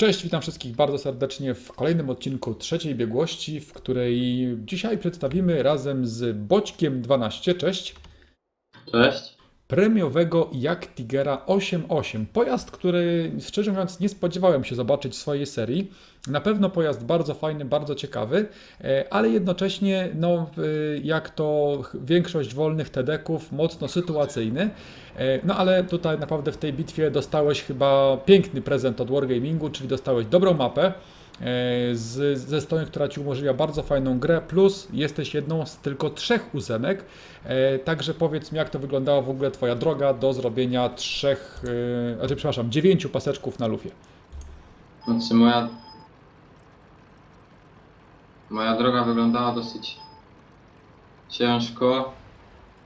Cześć, witam wszystkich bardzo serdecznie w kolejnym odcinku trzeciej biegłości, w której dzisiaj przedstawimy razem z Boćkiem 12, cześć, Cześć. Premiowego Jak Tigera 8.8. Pojazd, który szczerze mówiąc nie spodziewałem się zobaczyć w swojej serii. Na pewno pojazd bardzo fajny, bardzo ciekawy, e, ale jednocześnie, no, e, jak to większość wolnych TD-ków, mocno sytuacyjny. E, No ale tutaj naprawdę w tej bitwie dostałeś chyba piękny prezent od Wargamingu, czyli dostałeś dobrą mapę z, ze strony, która Ci umożliwia bardzo fajną grę, plus jesteś jedną z tylko trzech ósemek, e, także powiedz mi jak to wyglądała w ogóle Twoja droga do zrobienia trzech, e, znaczy przepraszam, dziewięciu paseczków na lufie. Znaczy moja... Moja droga wyglądała dosyć ciężko.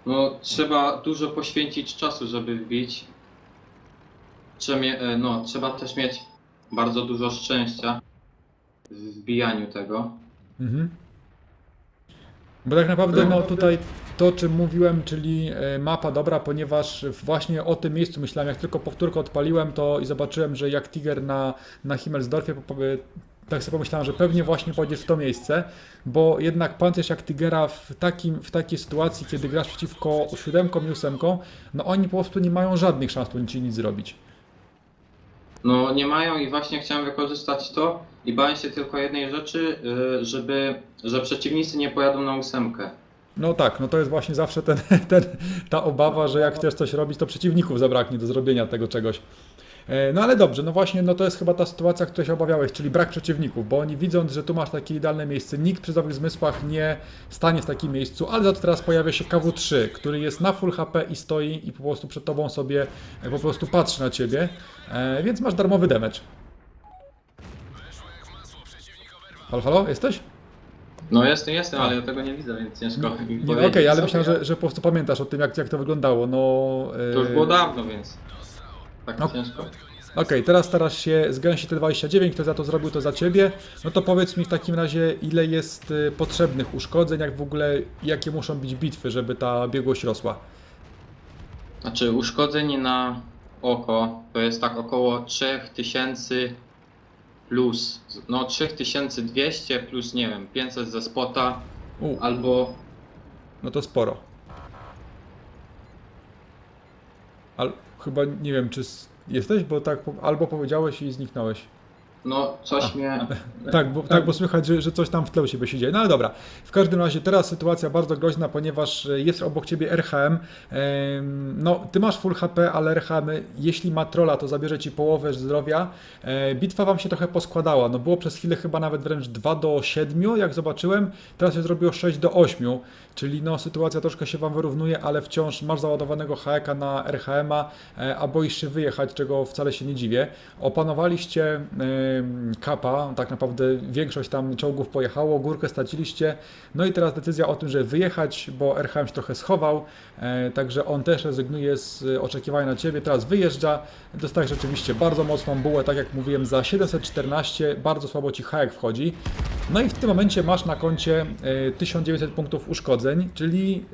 No, trzeba dużo poświęcić czasu, żeby wbić. Trzeba, e, no, trzeba też mieć bardzo dużo szczęścia w wbijaniu tego. Mhm. Bo tak naprawdę no tutaj to, o czym mówiłem, czyli e, mapa dobra, ponieważ właśnie o tym miejscu myślałem, jak tylko powtórkę odpaliłem to i zobaczyłem, że jak Tiger na, na Himmelsdorfie, po- po- tak sobie pomyślałem, że pewnie właśnie pojedziesz w to miejsce, bo jednak pancerz jak Tigera w, takim, w takiej sytuacji, kiedy grasz przeciwko siódemkom i ósemkom, no oni po prostu nie mają żadnych szans tu ci nic zrobić. No, nie mają i właśnie chciałem wykorzystać to i bałem się tylko jednej rzeczy, y, żeby, że przeciwnicy nie pojadą na ósemkę. No tak, no to jest właśnie zawsze ten, ten, ta obawa, że jak chcesz coś robić, to przeciwników zabraknie do zrobienia tego czegoś. E, No ale dobrze, no właśnie, no to jest chyba ta sytuacja, której się obawiałeś, czyli brak przeciwników, bo oni widząc, że tu masz takie idealne miejsce, nikt przy zdrowych zmysłach nie stanie w takim miejscu, ale za to teraz pojawia się KW3, który jest na full HP i stoi i po prostu przed tobą sobie e, po prostu patrzy na ciebie, e, więc masz darmowy damage. Halo, halo, jesteś? No jestem, jestem, ale ja tego nie widzę, więc ciężko mi Nie, Okej, powiedzieć. ale myślałem, że, że po prostu pamiętasz o tym, jak, jak to wyglądało, no... e, To już było dawno, więc tak No. ciężko. Okej, teraz starasz się zgęścić te 29, kto za to zrobił, to za ciebie. No to powiedz mi w takim razie, ile jest y, potrzebnych uszkodzeń, jak w ogóle, jakie muszą być bitwy, żeby ta biegłość rosła. Znaczy uszkodzeń na oko to jest tak około 3000 plus, no 3200 plus nie wiem, 500 ze spota U, albo no to sporo. Al, chyba nie wiem, czy s- jesteś, bo tak po- albo powiedziałeś i zniknąłeś. No coś mnie... Tak, bo, tak, bo słychać, że, że coś tam w tle u siebie się dzieje. No ale dobra. W każdym razie teraz sytuacja bardzo groźna, ponieważ e, jest obok ciebie RHM. No, ty masz full HP, ale RHM, jeśli ma trolla, to zabierze ci połowę zdrowia. E, Bitwa wam się trochę poskładała. No, było przez chwilę chyba nawet wręcz 2 do 7, jak zobaczyłem. Teraz się zrobiło 6 do 8, czyli no, sytuacja troszkę się wam wyrównuje, ale wciąż masz załadowanego HK na RHM-a, e, a boisz się wyjechać, czego wcale się nie dziwię. Opanowaliście kapa, tak naprawdę większość tam czołgów pojechało, górkę straciliście, no i teraz decyzja o tym, że wyjechać, bo RHM się trochę schował, e, także on też rezygnuje z e, oczekiwania na Ciebie, teraz wyjeżdża, dostajesz rzeczywiście bardzo mocną bułę, tak jak mówiłem, za 714, bardzo słabo Ci hajek wchodzi, no i w tym momencie masz na koncie e, 1900 punktów uszkodzeń, czyli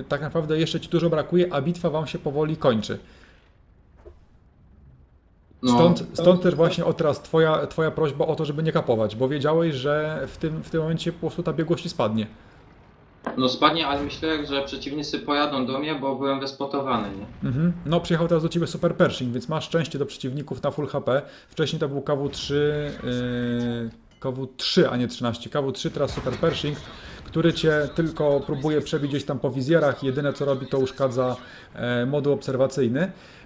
e, tak naprawdę jeszcze Ci dużo brakuje, a bitwa Wam się powoli kończy. No, Stąd, stąd też właśnie o teraz twoja, twoja prośba o to, żeby nie kapować, bo wiedziałeś, że w tym, w tym momencie po prostu ta biegłość ci spadnie. no spadnie, ale myślę, że przeciwnicy pojadą do mnie, bo byłem wyspotowany, nie? Mhm. No, przyjechał teraz do ciebie Super Pershing, więc masz szczęście do przeciwników na full HP. Wcześniej to był KW3, yy, KW3, a nie 13. KW3, teraz Super Pershing, który cię tylko próbuje przebić gdzieś tam po wizjerach. Jedyne co robi, to uszkadza e, moduł obserwacyjny.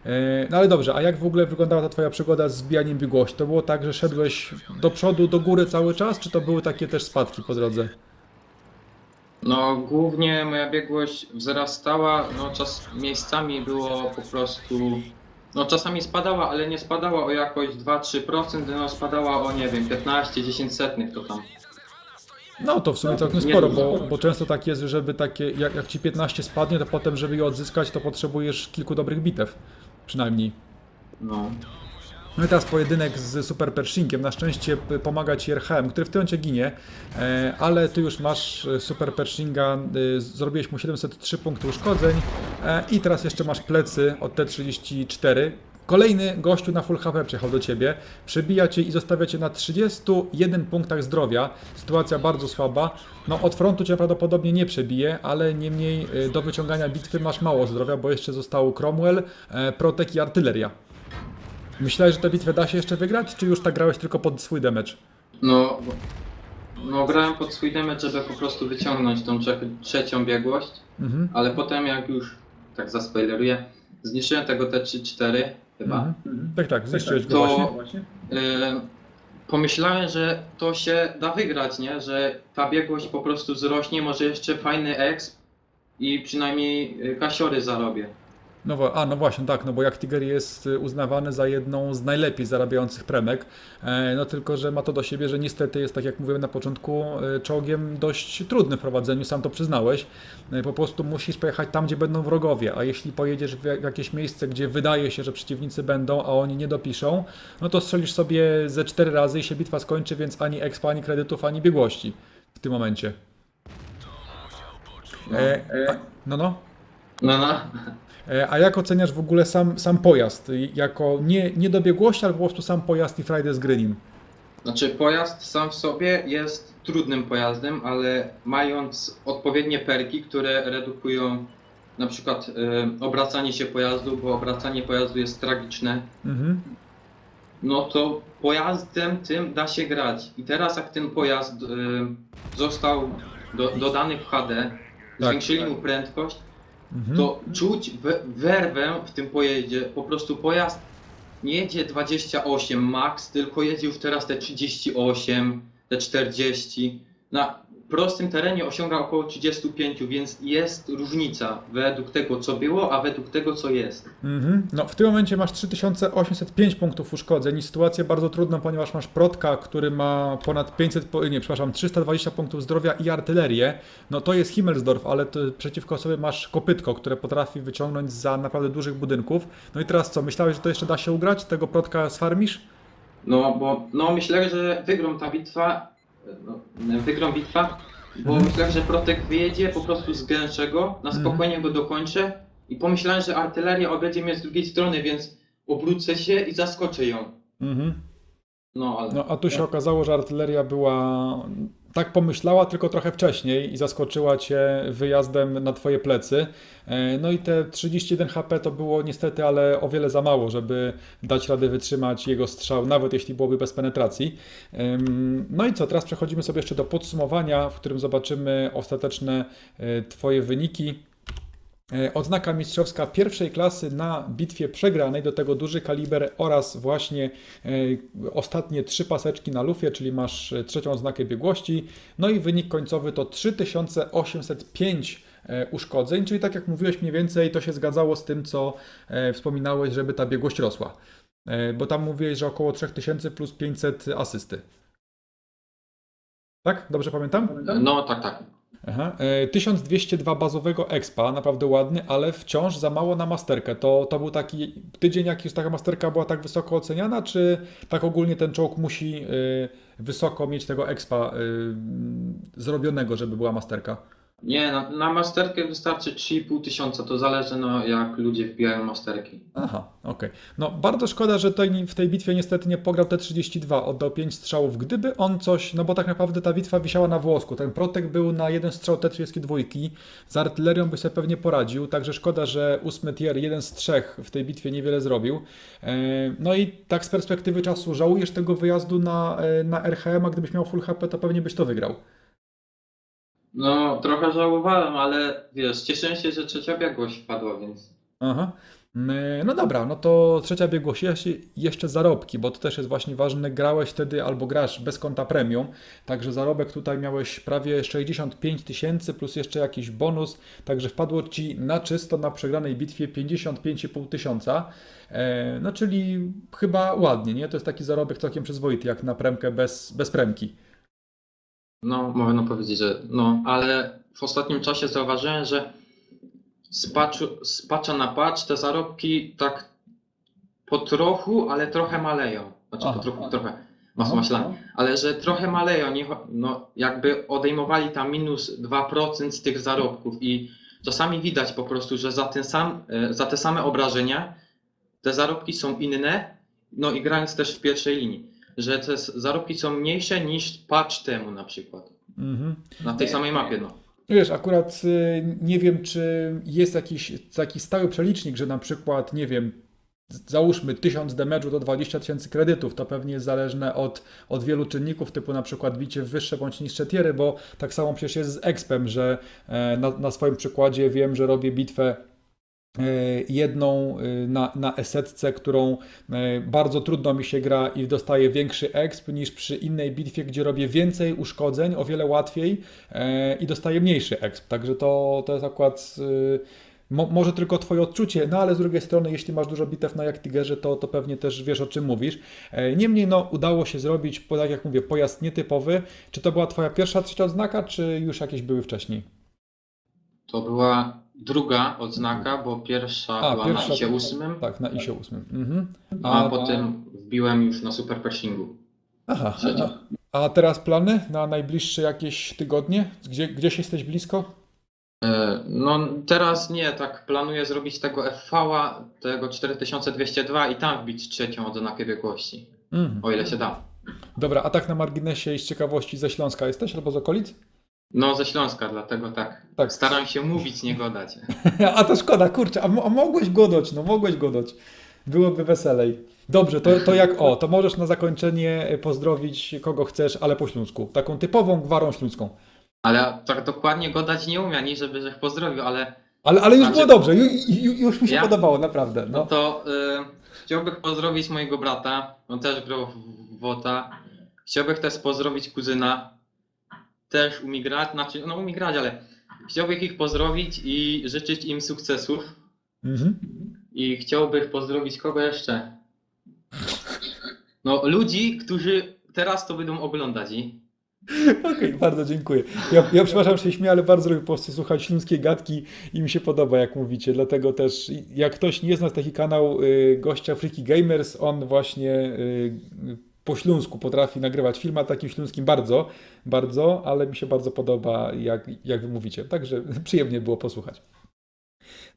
E, no ale dobrze, a jak w ogóle wyglądała ta twoja przygoda z zbijaniem biegłości? To było tak, że szedłeś do przodu, do góry cały czas, czy to były takie też spadki po drodze? No głównie moja biegłość wzrastała, no czas miejscami było po prostu... No czasami spadała, ale nie spadała o jakoś 2-3%, no spadała o nie wiem, 15-10 setnych to tam. No to w sumie całkiem sporo, bo, bo często tak jest, żeby takie, jak, jak ci 15 spadnie, to potem, żeby je odzyskać, to potrzebujesz kilku dobrych bitew. Przynajmniej. No. No i teraz pojedynek z Super Pershingiem. Na szczęście pomaga ci RHM, który w tym momencie ginie, e, ale ty już masz e, Super Pershinga, e, zrobiłeś mu 703 punkty uszkodzeń i teraz jeszcze masz plecy od T34. Kolejny gościu na full HP przyjechał do ciebie, przebija cię i zostawia cię na 31 punktach zdrowia. Sytuacja bardzo słaba. No od frontu cię prawdopodobnie nie przebije, ale niemniej y, do wyciągania bitwy masz mało zdrowia, bo jeszcze został Cromwell, e, Protek i Artyleria. Myślałeś, że tę bitwę da się jeszcze wygrać, czy już tak grałeś tylko pod swój damage? No, no grałem pod swój damage, żeby po prostu wyciągnąć tą trze trzecią biegłość, Mhm. ale potem jak już, tak zaspoileruję, zniszczyłem tego T3-4 chyba. Mhm. Tak, tak, zniszczyłeś go To- właśnie. Yy, pomyślałem, że to się da wygrać, nie? Że ta biegłość po prostu wzrośnie, może jeszcze fajny exp i przynajmniej yy, kasiory zarobię. No, a, no właśnie, tak, no bo jak Tiger jest y, uznawany za jedną z najlepiej zarabiających premek, e, no tylko, że ma to do siebie, że niestety jest, tak jak mówiłem na początku, e, czołgiem dość trudny w prowadzeniu, sam to przyznałeś. E, Po prostu musisz pojechać tam, gdzie będą wrogowie, a jeśli pojedziesz w jak- jakieś miejsce, gdzie wydaje się, że przeciwnicy będą, a oni nie dopiszą, no to strzelisz sobie ze cztery razy i się bitwa skończy, więc ani expa, ani kredytów, ani biegłości w tym momencie. E, a, no, no. No, no. E, A jak oceniasz w ogóle sam, sam pojazd? Y, Jako nie, nie do biegłości, ale po prostu sam pojazd i frajdę z gry nim? Znaczy pojazd sam w sobie jest trudnym pojazdem, ale mając odpowiednie perki, które redukują na przykład e, obracanie się pojazdu, bo obracanie pojazdu jest tragiczne, Mhm. no to pojazdem tym da się grać. I teraz jak ten pojazd e, został do, dodany w HD, zwiększyli mu prędkość, Mhm. to czuć we, werwę w tym pojeździe. Po prostu pojazd nie jedzie 28 max, tylko jedzie już teraz te 38, te 40. Na prostym terenie osiąga około 35, więc jest różnica według tego, co było, a według tego, co jest. Mhm. No, w tym momencie masz 3805 punktów uszkodzeń i sytuację bardzo trudną, ponieważ masz Protka, który ma ponad 500, po- nie, przepraszam, 320 punktów zdrowia i artylerię. No to jest Himmelsdorf, ale to przeciwko sobie masz Kopytko, które potrafi wyciągnąć za naprawdę dużych budynków. No i teraz co, myślałeś, że to jeszcze da się ugrać? Tego Protka sfarmisz? No bo no myślę, że wygrą ta bitwa, no, wygrą bitwa, bo Mhm. myślę, że Protek wyjedzie po prostu z gęszczego, na Mhm. spokojnie go dokończę i pomyślałem, że artyleria obejdzie mnie z drugiej strony, więc obrócę się i zaskoczę ją. Mhm. No ale No a tu się okazało, że artyleria była tak pomyślała, tylko trochę wcześniej i zaskoczyła cię wyjazdem na twoje plecy. E, No i te 31 HP to było niestety, ale o wiele za mało, żeby dać radę wytrzymać jego strzał, nawet jeśli byłoby bez penetracji. No i co, teraz przechodzimy sobie jeszcze do podsumowania, w którym zobaczymy ostateczne e, twoje wyniki. E, Odznaka mistrzowska pierwszej klasy na bitwie przegranej, do tego duży kaliber oraz właśnie e, ostatnie trzy paseczki na lufie, czyli masz e, trzecią odznakę biegłości. No i wynik końcowy to 3805 e, uszkodzeń, czyli tak jak mówiłeś mniej więcej, to się zgadzało z tym, co wspominałeś, żeby ta biegłość rosła. Bo tam mówiłeś, że około 3000 plus 500 asysty. Tak? Dobrze pamiętam? no tak, tak. Aha. e, 1202 bazowego expa, naprawdę ładny, ale wciąż za mało na masterkę. To, to był taki tydzień, jak już taka masterka była tak wysoko oceniana, czy tak ogólnie ten czołg musi y, wysoko mieć tego expa y, zrobionego, żeby była masterka? Nie, na, na masterkę wystarczy 3,5 tysiąca, to zależy no jak ludzie wbijają masterki. Aha, okej. No bardzo szkoda, że tej, w tej bitwie niestety nie pograł T32, oddał 5 strzałów. Gdyby on coś, no bo tak naprawdę ta bitwa wisiała na włosku. Ten protek był na jeden strzał T32, z artylerią by sobie pewnie poradził, także szkoda, że ósmy tier, jeden z trzech w tej bitwie niewiele zrobił. E, No i tak z perspektywy czasu, żałujesz tego wyjazdu na, e, na RHM, a gdybyś miał full HP, to pewnie byś to wygrał. No trochę żałowałem, ale wiesz, cieszę się, że trzecia biegłość wpadła, więc Aha. Mm, No dobra, no to trzecia biegłość, jeszcze- zarobki, bo to też jest właśnie ważne. Grałeś wtedy albo grasz bez konta premium, także zarobek tutaj miałeś prawie 65 tysięcy plus jeszcze jakiś bonus, także wpadło ci na czysto na przegranej bitwie 55,5 tysiąca. E, No czyli chyba ładnie, nie? To jest taki zarobek całkiem przyzwoity, jak na premkę bez, bez premki. No można powiedzieć, że no, ale w ostatnim czasie zauważyłem, że z, patchu, z patcha na patch te zarobki tak po trochu, ale trochę maleją. Znaczy Aha. po trochu, trochę. Masło Aha. maślane. Ale że trochę maleją, nie, no, jakby odejmowali tam minus 2% z tych zarobków i czasami widać po prostu, że za, ten sam, e, za te same obrażenia te zarobki są inne, no i grając też w pierwszej linii, że te zarobki są mniejsze niż patch temu na przykład. Mhm. Na tej samej mapie, no. Wiesz, akurat y, nie wiem, czy jest jakiś taki stały przelicznik, że na przykład, nie wiem, załóżmy 1000 damage'u to 20 tysięcy kredytów. To pewnie jest zależne od, od wielu czynników, typu na przykład bicie w wyższe bądź niższe tiery, bo tak samo przecież jest z expem, że e, na, na swoim przykładzie wiem, że robię bitwę jedną e, na, na esetce, którą e, bardzo trudno mi się gra i dostaję większy exp niż przy innej bitwie, gdzie robię więcej uszkodzeń, o wiele łatwiej e, i dostaję mniejszy exp. Także to, to jest akurat mo, może tylko twoje odczucie, no ale z drugiej strony, jeśli masz dużo bitew na Jaktigerze, to, to pewnie też wiesz o czym mówisz. E, Niemniej no, udało się zrobić, tak jak mówię, pojazd nietypowy. Czy to była twoja pierwsza trzecia odznaka, czy już jakieś były wcześniej? To była druga odznaka, bo pierwsza A, była pierwsza- na ISie 8, Tak, na ISie 8. Mhm. a, potem wbiłem już na Super Pershingu. Aha, a, a teraz plany na najbliższe jakieś tygodnie? Gdzie, gdzieś jesteś blisko? E, No teraz nie, tak planuję zrobić tego FV-a, tego 4202 i tam wbić trzecią odznakę biegłości, Mhm. o ile się da. Dobra, a tak na marginesie i z ciekawości ze Śląska jesteś albo z okolic? No ze Śląska, dlatego tak, Tak. staram się mówić, nie gadać. A to szkoda, kurczę, a, a mogłeś godać, no mogłeś godać. Byłoby weselej. Dobrze, to, to jak o, to możesz na zakończenie pozdrowić kogo chcesz, ale po śląsku. Taką typową gwarą śląską. Ale tak dokładnie gadać nie umiem, ani żeby ich pozdrowił, ale Ale, ale już Znaczy- było dobrze, ju, ju, już mi się Ja? podobało, naprawdę. no No. to y, chciałbym pozdrowić mojego brata, on też grał w WOTA. Chciałbym też pozdrowić kuzyna, też umie grać, znaczy no umie grać, ale chciałbym ich pozdrowić i życzyć im sukcesów. Mhm. I chciałbym pozdrowić kogo jeszcze? No, ludzi, którzy teraz to będą oglądać. I... Okej, bardzo dziękuję. Ja, ja przepraszam, że się śmieję, ale bardzo lubię po prostu słuchać śląskiej gadki i mi się podoba, jak mówicie. Dlatego też, jak ktoś nie zna taki kanał y, gościa Freaky Gamers, on właśnie y, po śląsku potrafi nagrywać film, a takim śląskim bardzo, bardzo, ale mi się bardzo podoba, jak, jak wy mówicie. Także przyjemnie było posłuchać.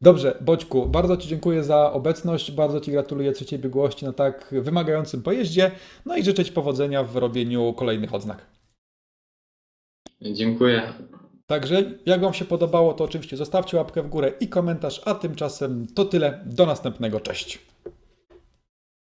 Dobrze, Boćku, bardzo Ci dziękuję za obecność, bardzo Ci gratuluję trzeciej biegłości na tak wymagającym pojeździe, no i życzę Ci powodzenia w robieniu kolejnych odznak. Dziękuję. Także jak Wam się podobało, to oczywiście zostawcie łapkę w górę i komentarz, a tymczasem to tyle. Do następnego. Cześć.